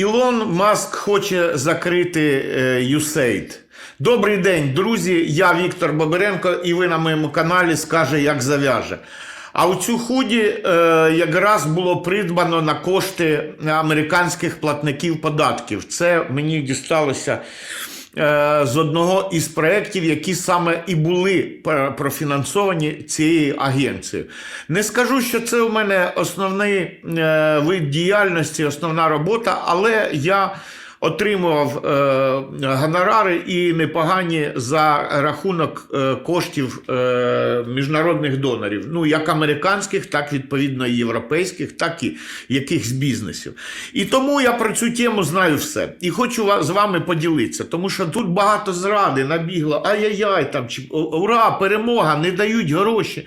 Ілон Маск хоче закрити е, USAID. Добрий день, друзі. Я Віктор Бабиренко, і ви на моєму каналі скаже, як зав'яже. А у цю худі е, якраз було придбано на кошти американських платників податків. Це мені дісталося з одного із проєктів, які саме і були профінансовані цією агенцією. Не скажу, що це у мене основний е, вид діяльності, основна робота, але я отримував е, гонорари і непогані за рахунок е, коштів е, міжнародних донорів, ну як американських, так відповідно і європейських, так і якихось бізнесів. І тому я про цю тему знаю все. І хочу з вами поділитися, тому що тут багато зради набігло. Ай-яй-яй, там чи ура, перемога, не дають гроші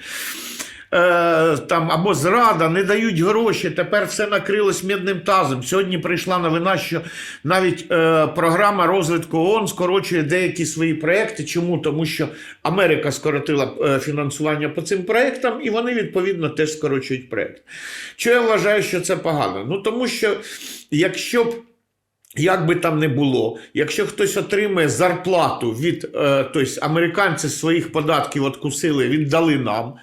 там або зрада, не дають гроші. Тепер все накрилось мідним тазом. Сьогодні прийшла новина, що навіть е, програма розвитку ООН скорочує деякі свої проекти. Чому? Тому що Америка скоротила е, фінансування по цим проектам, і вони відповідно теж скорочують проект. Чого я вважаю, що це погано? Ну тому що якщо б як би там не було, якщо хтось отримує зарплату від е, тобто американці своїх податків откусили, віддали нам.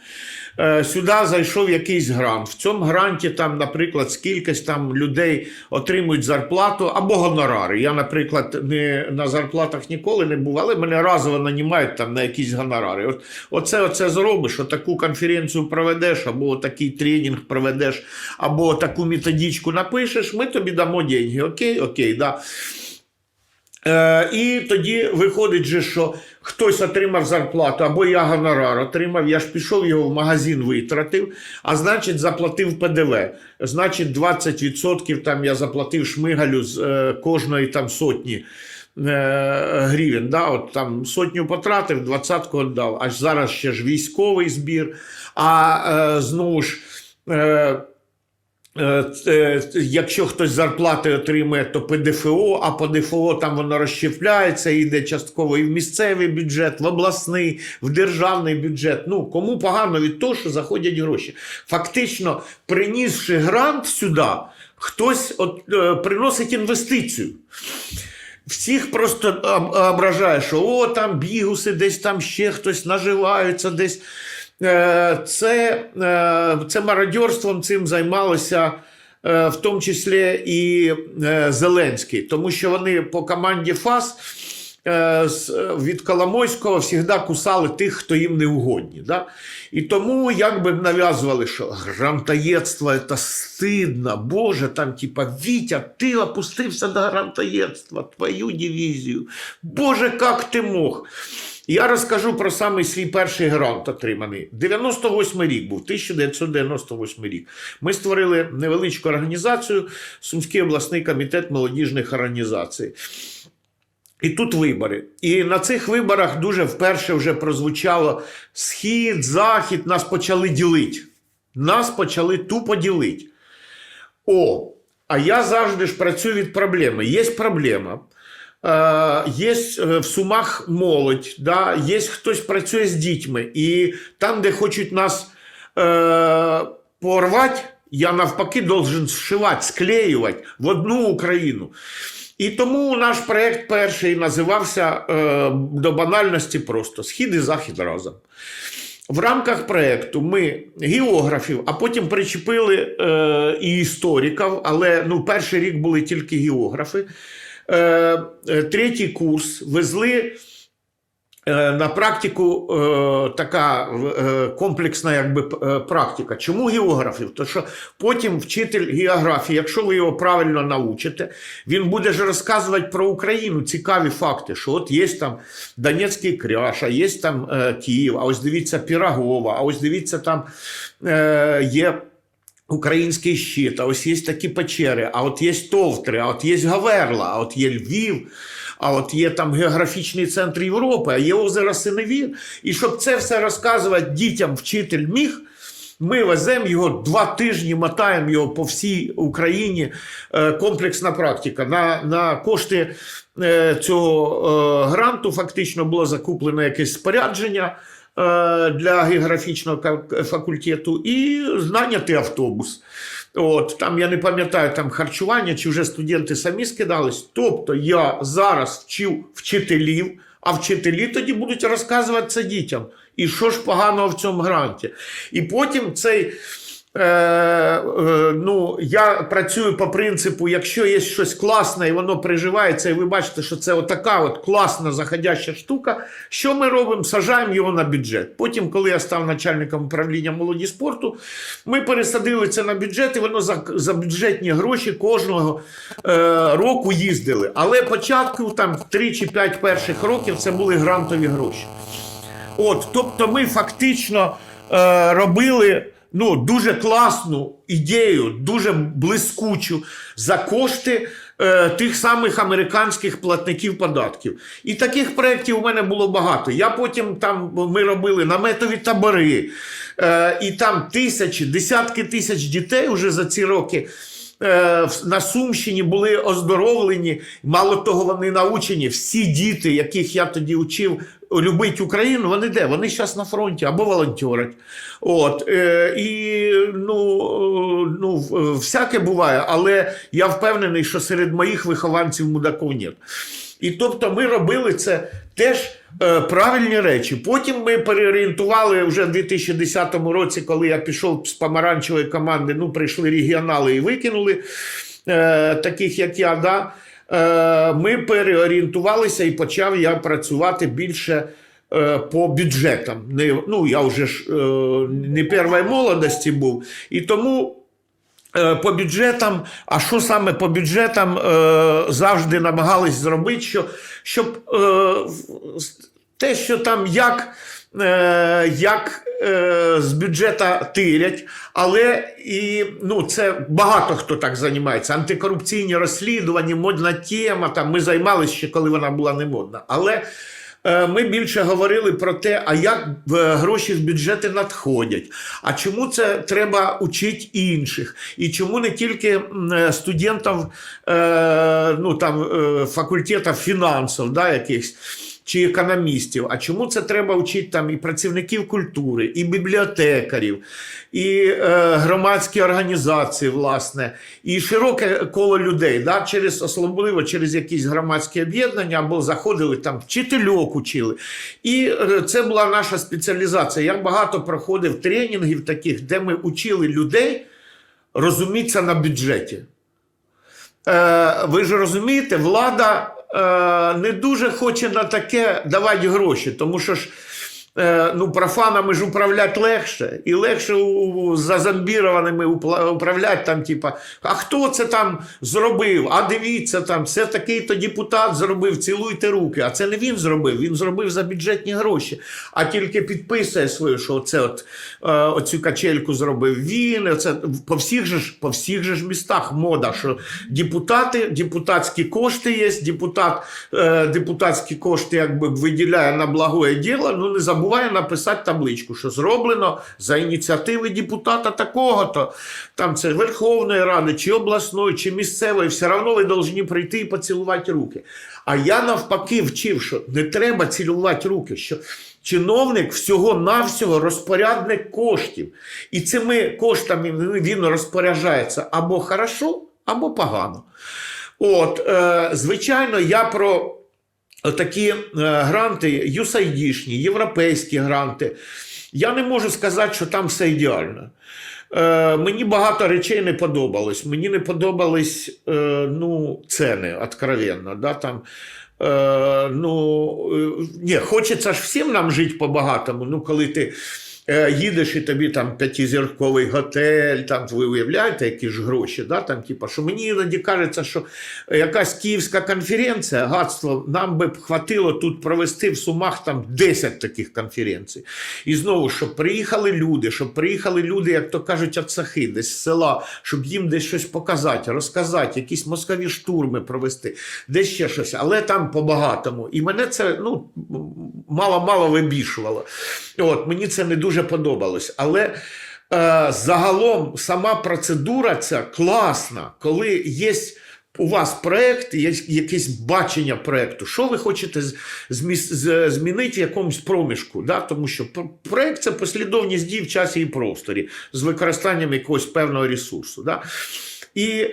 Е, Сюди зайшов якийсь грант. В цьому гранті, там, наприклад, скількись там людей отримують зарплату або гонорари. Я, наприклад, не на зарплатах ніколи не був, але мене разово нанімають там на якісь гонорари. От, оце, оце зробиш, отаку конференцію проведеш, або такий тренінг проведеш, або таку методичку напишеш, ми тобі дамо деньги. Окей, окей, да. Е, і тоді виходить, же, що хтось отримав зарплату, або я гонорар отримав, я ж пішов його в магазин витратив, а значить заплатив ПДВ. Значить, 20% там я заплатив шмигалю з е, кожної там сотні. е, Гривень, да, от там сотню потратив, двадцятку віддав, аж зараз ще ж військовий збір. А е, знову ж е, Якщо хтось зарплати отримує, то ПДФО, а по ДФО там воно розщепляється, йде частково і в місцевий бюджет, в обласний, в державний бюджет. Ну кому погано від того, що заходять гроші. Фактично, принісши грант сюди, хтось от, е, приносить інвестицію. Всіх просто об- ображає, що о, там бігуси, десь там ще хтось наживаються, десь. Е, Це, е, це мародьорством цим займалося е, в тому числі і Зеленський, тому що вони по команді ФАС від Коломойського завжди кусали тих, хто їм не угодні. Да? І тому якби нав'язували, що грантоєдство це стидно, Боже, там, типа, Вітя, ти опустився до грантоєдства, твою дивізію. Боже, як ти мог? Я розкажу про самий свій перший грант отриманий. 98 рік був, 1998 рік. Ми створили невеличку організацію Сумський обласний комітет молодіжних організацій. І тут вибори. І на цих виборах дуже вперше вже прозвучало схід, захід, нас почали ділити. Нас почали тупо ділити. О, а я завжди ж працюю від проблеми. Є проблема. Е, Є е, в Сумах молодь, да? є хтось працює з дітьми. І там, де хочуть нас е, порвати, я навпаки должен зшивати, склеювати в одну Україну. І тому наш проєкт перший називався е, до банальності просто Схід і Захід разом. В рамках проєкту ми географів, а потім причепили е, і істориків, але ну, перший рік були тільки географи. Е, е, третій курс везли е, на практику така комплексна якби, практика. Чому географів? Тому що потім вчитель географії, якщо ви його правильно научите, він буде ж розказувати про Україну цікаві факти, що от є там Донецький кряж, а є там Київ, а ось дивіться Пірогова, а ось дивіться там е, є. Український щит, а ось є такі печери, а от є Товтри, а от є Гаверла, а от є Львів, а от є там географічний центр Європи, а є озеро Синевір. І щоб це все розказувати дітям вчитель міг, ми веземо його два тижні, мотаємо його по всій Україні. Е, Комплексна практика. На, на кошти е, цього е, гранту фактично було закуплено якесь спорядження для географічного факультету і знайнятий автобус. От, там я не пам'ятаю там харчування, чи вже студенти самі скидались. Тобто я зараз вчив вчителів, а вчителі тоді будуть розказувати це дітям. І що ж поганого в цьому гранті? І потім цей. Е, е, ну, я працюю по принципу, якщо є щось класне і воно приживається, і ви бачите, що це отака от класна заходяща штука, що ми робимо? Сажаємо його на бюджет. Потім, коли я став начальником управління молоді спорту, ми пересадили це на бюджет, і воно за, за бюджетні гроші кожного е, року їздили. Але початку там 3 чи 5 перших років це були грантові гроші. От, тобто ми фактично е, робили ну, дуже класну ідею, дуже блискучу за кошти е, тих самих американських платників податків. І таких проєктів у мене було багато. Я потім там ми робили наметові табори, е, і там тисячі, десятки тисяч дітей вже за ці роки. Е, На Сумщині були оздоровлені, мало того, вони научені. Всі діти, яких я тоді учив любити Україну, вони де? Вони зараз на фронті або волонтерять. От, е, і ну, е, ну, всяке буває, але я впевнений, що серед моїх вихованців мудаков нет. І тобто ми робили це теж е, правильні речі. Потім ми переорієнтували вже в 2010 році, коли я пішов з помаранчевої команди, ну, прийшли регіонали і викинули е, таких, як я. Да? Е, ми переорієнтувалися і почав я працювати більше. е, По бюджетам. Не, ну, я вже ж е, не першої молодості був. І тому По бюджетам, а що саме по бюджетам е, завжди намагались зробити, що, щоб е, те, що там як, е, як е, з бюджета тирять, але і ну, це багато хто так займається. Антикорупційні розслідування, модна тема. Там, ми займалися ще, коли вона була не модна. Але Е, Ми більше говорили про те, а як е, гроші з бюджету надходять, а чому це треба учити інших, і чому не тільки е, студентам е, ну, там, е, факультетів фінансів, да, якихось. Чи економістів, а чому це треба вчити там і працівників культури, і бібліотекарів, і е, громадські організації, власне, і широке коло людей, да, через особливо через якісь громадські об'єднання або заходили там вчительок учили. І е, це була наша спеціалізація. Я багато проходив тренінгів таких, де ми учили людей розумітися на бюджеті. Е, ви ж розумієте, влада не дуже хоче на таке давати гроші, тому що ж. Е, Ну, профанами ж управляти легше, і легше у- у- за зомбірованими управляти там, типа, а хто це там зробив? А дивіться, там, це такий-то депутат зробив, цілуйте руки. А це не він зробив, він зробив за бюджетні гроші, а тільки підписує свою, що оце от, е, оцю качельку зробив він. Оце, по всіх же ж, по всіх же ж містах мода, що депутати, депутатські кошти є, депутат, е, депутатські кошти якби виділяє на благое діло, ну не забуває написати табличку, що зроблено за ініціативи депутата такого-то, там це Верховної Ради, чи обласної, чи місцевої, все одно ви повинні прийти і поцілувати руки. А я навпаки вчив, що не треба цілувати руки. що Чиновник всього-навсього розпорядник коштів. І цими коштами він розпоряджається або хорошо, або погано. От, е, звичайно, я про такі е, гранти, юсайдішні, європейські гранти. Я не можу сказати, що там все ідеально. Е, мені багато речей не подобалось. Мені не подобались е, ну, ціни, откровенно. Да, там, ну, е, хочеться ж всім нам жити по-багатому. Ну, коли ти їдеш і тобі там п'ятизірковий готель, там ви уявляєте, які ж гроші. Да, там, типа, що мені іноді кажеться, що якась київська конференція, гадство, нам би б хватило тут провести в Сумах там 10 таких конференцій. І знову, щоб приїхали люди, щоб приїхали люди, як то кажуть, от сахи, десь з села, щоб їм десь щось показати, розказати, якісь мозкові штурми провести, десь ще щось, але там по-багатому. І мене це ну, мало-мало вибішувало. От, мені це не дуже подобалось. Але е, загалом сама процедура ця класна, коли є у вас проєкт, є якесь бачення проєкту. Що ви хочете змінити в якомусь проміжку? Да? Тому що проєкт це послідовність дій в часі і просторі з використанням якогось певного ресурсу. Да? І,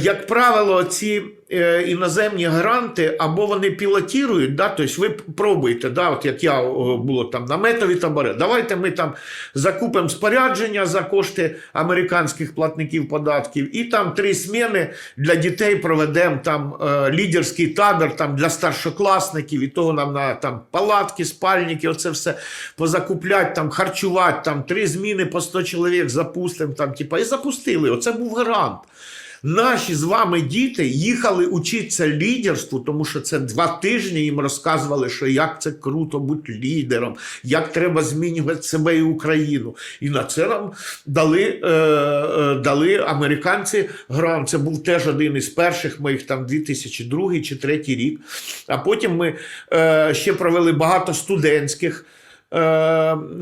як правило, ці е, іноземні гранти або вони пілотірують, да? тобто ви пробуєте, да? от як я було там наметові табори, давайте ми там закупимо спорядження за кошти американських платників податків, і там три зміни для дітей проведемо там е, лідерський табір там, для старшокласників, і того нам на там, палатки, спальники, оце все позакуплять, там, харчувати, там, три зміни по 100 чоловік запустимо, там, типа, і запустили. Оце був гарант. Наші з вами діти їхали учитися лідерству, тому що це два тижні їм розказували, що як це круто бути лідером, як треба змінювати себе і Україну. І на це нам дали, е, е, дали американці грант. Це був теж один із перших моїх там 2002 чи 2003 рік. А потім ми е, ще провели багато студентських. Е,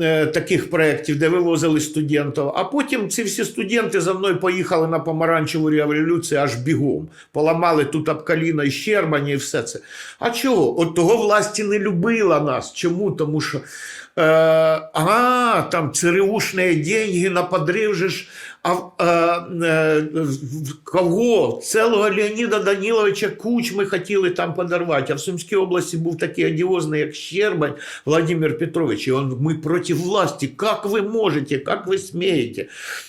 е, Таких проєктів, де вивозили студентів. А потім ці всі студенти за мною поїхали на помаранчеву революцію аж бігом. Поламали тут об коліна і Щербані і все це. А чого? От того власті не любила нас. Чому? Тому що е, а, там ЦРУшні деньги на подрив же ж. А е, е, в- кого? Цілого Леоніда Даніловича Кучми хотіли там подарувати. А в Сумській області був такий одіозний, як Щербань Владимир Петрович. І он, ми проти власті. Як ви можете, як ви смієте?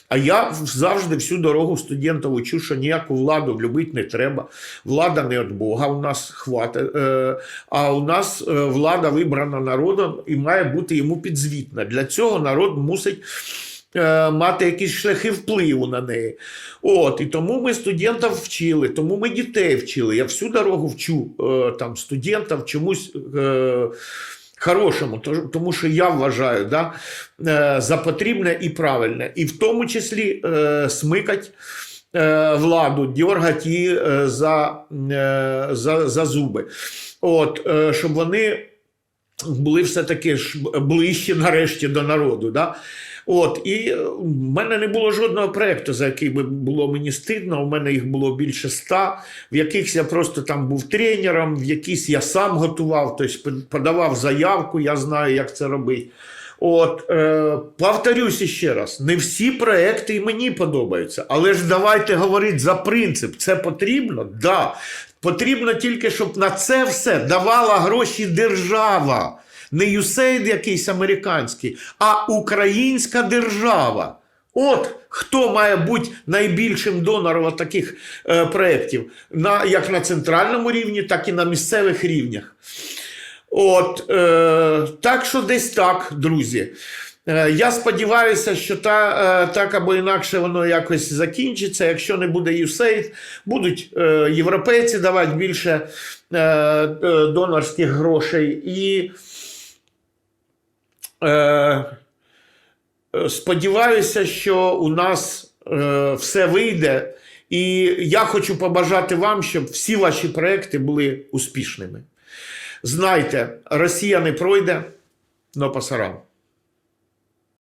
А я завжди всю дорогу студентів учу, що ніяку владу любити не треба. Влада не від Бога у нас хватить. Е, а у нас е, влада вибрана народом і має бути йому підзвітна. Для цього народ мусить е, мати якісь шляхи впливу на неї. От, і тому ми студентів вчили, тому ми дітей вчили. Я всю дорогу вчу е, там, студентів чомусь. Е, Хорошому, тому що я вважаю да, е, за потрібне і правильне, і в тому числі е, смикать е, владу, дергать її е, за, е, за, за зуби. От, е, щоб вони були все-таки ж ближче нарешті до народу. Да? От, і е, в мене не було жодного проєкту, за який би було мені стидно. У мене їх було більше ста. В якихось я просто там був тренером, в якісь я сам готував, тобто подавав заявку, я знаю, як це робити. От, е, повторюсь ще раз: не всі проекти і мені подобаються, але ж давайте говорити за принцип. Це потрібно? Да. Потрібно тільки, щоб на це все давала гроші держава. Не USAID якийсь американський, а українська держава. От хто має бути найбільшим донором таких е, проєктів, на, як на центральному рівні, так і на місцевих рівнях. От, е, так що десь так, друзі. Е, я сподіваюся, що та, е, так або інакше воно якось закінчиться. Якщо не буде USAID, будуть е, європейці давати більше донорських грошей. І сподіваюся, що у нас все вийде. І я хочу побажати вам, щоб всі ваші проекти були успішними. Знайте, Росія не пройде, но пасарам.